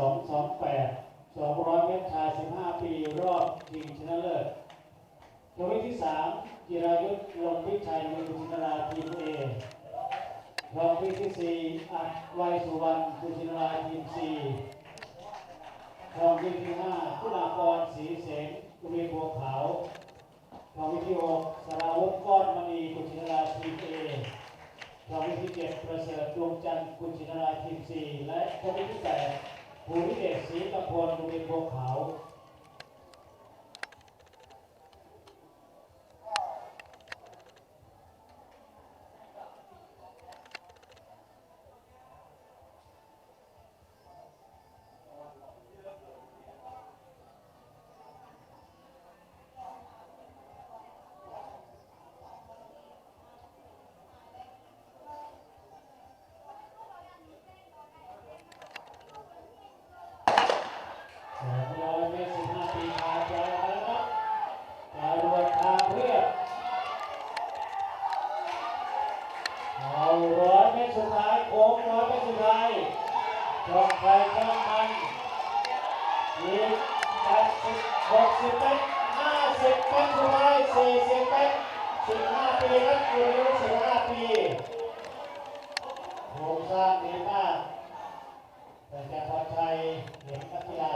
228 200 เมตรชาย 15 ปี รอบชิงชนะเลิศตัวเลขที่ 3 จิรายุทธลงพิชัยมือกุชินราทีมเอรองที่ที่4อัดไวยสุวรรณกุชินราทีม C รองที่ที่5คุณากรศรีเสนกุเรีบัวขาวรองที่ที่6สราวุธก้อนมณีกุชินราทีมเอรองที่เจ็ดประเสริฐดวงจันทร์คุณชินราทีมสี่และรองที่แปด ภูริเดชศรีตะพลโรงเรียนบัวขา บห้าปีโครงสร้างดีมากแต่จะพอใจเห็นนักกีฬา